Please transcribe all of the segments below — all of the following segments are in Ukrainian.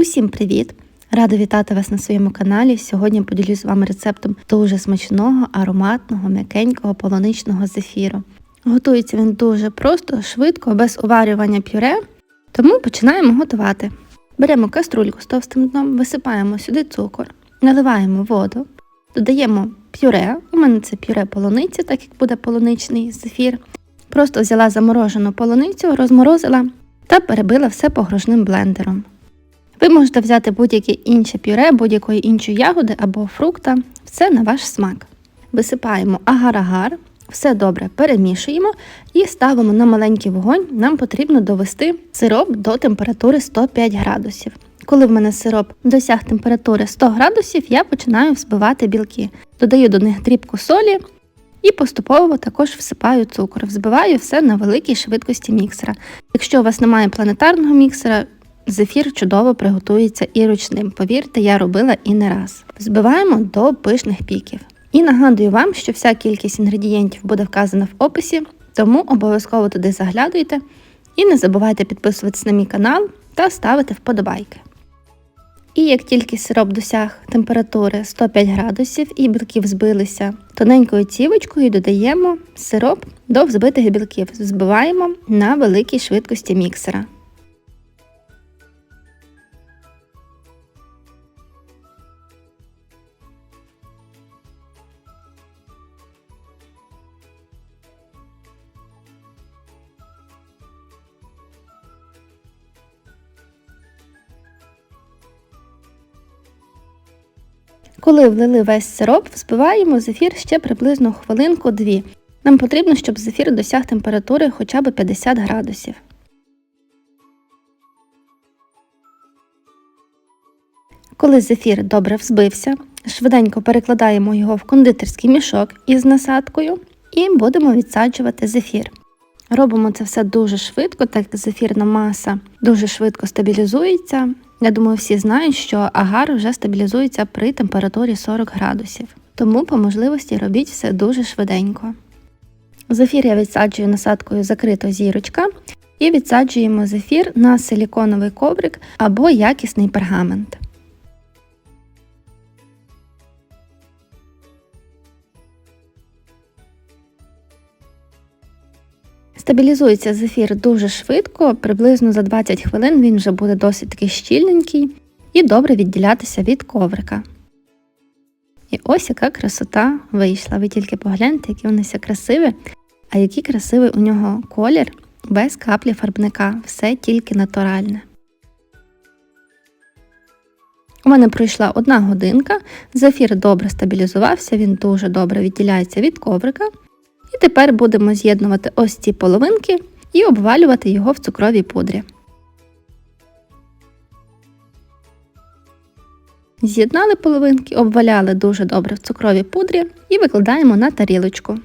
Усім привіт! Рада вітати вас на своєму каналі. Сьогодні поділюсь з вами рецептом дуже смачного, ароматного, м'якенького полуничного зефіру. Готується він дуже просто, швидко, без уварювання пюре, тому починаємо готувати. Беремо каструльку з товстим дном, висипаємо сюди цукор, наливаємо воду, додаємо пюре. У мене це пюре полуниці, так як буде полуничний зефір. Просто взяла заморожену полуницю, розморозила та перебила все погружним блендером. Ви можете взяти будь-яке інше пюре, будь-якої іншої ягоди або фрукта, все на ваш смак. Висипаємо агар-агар, все добре перемішуємо і ставимо на маленький вогонь. Нам потрібно довести сироп до температури 105 градусів. Коли в мене сироп досяг температури 100 градусів, я починаю взбивати білки. Додаю до них дрібку солі і поступово також всипаю цукор. Взбиваю все на великій швидкості міксера. Якщо у вас немає планетарного міксера, Зефір чудово приготується і ручним. Повірте, я робила і не раз. Збиваємо до пишних піків. І нагадую вам, що вся кількість інгредієнтів буде вказана в описі, тому обов'язково туди заглядуйте. І не забувайте підписуватись на мій канал та ставити вподобайки. І як тільки сироп досяг температури 105 градусів і білків збилися, тоненькою цівочкою додаємо сироп до взбитих білків, збиваємо на великій швидкості міксера. Коли влили весь сироп, взбиваємо зефір ще приблизно хвилинку-дві. Нам потрібно, щоб зефір досяг температури хоча б 50 градусів. Коли зефір добре взбився, швиденько перекладаємо його в кондитерський мішок із насадкою і будемо відсаджувати зефір. Робимо це все дуже швидко, так як зефірна маса дуже швидко стабілізується. Я думаю, всі знають, що агар вже стабілізується при температурі 40 градусів, тому по можливості робіть все дуже швиденько. Зефір я відсаджую насадкою закрито зірочка і відсаджуємо зефір на силіконовий коврик або якісний пергамент. Стабілізується зефір дуже швидко, приблизно за 20 хвилин він вже буде досить такий щільненький і добре відділятися від коврика. І ось яка красота вийшла. Ви тільки погляньте, які вони все красиві, а який красивий у нього колір без каплі фарбника, все тільки натуральне. У мене пройшла одна годинка, зефір добре стабілізувався, він дуже добре відділяється від коврика. Тепер будемо з'єднувати ось ці половинки і обвалювати його в цукровій пудрі. З'єднали половинки, обваляли дуже добре в цукровій пудрі і викладаємо на тарілочку.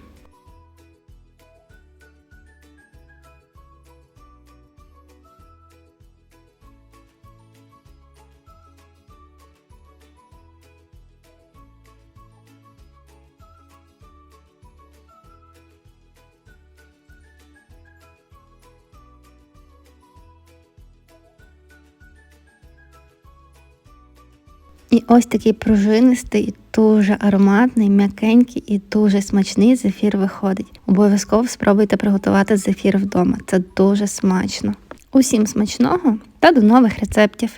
І ось такий пружинистий, дуже ароматний, м'якенький і дуже смачний зефір виходить. Обов'язково спробуйте приготувати зефір вдома. Це дуже смачно. Усім смачного та до нових рецептів!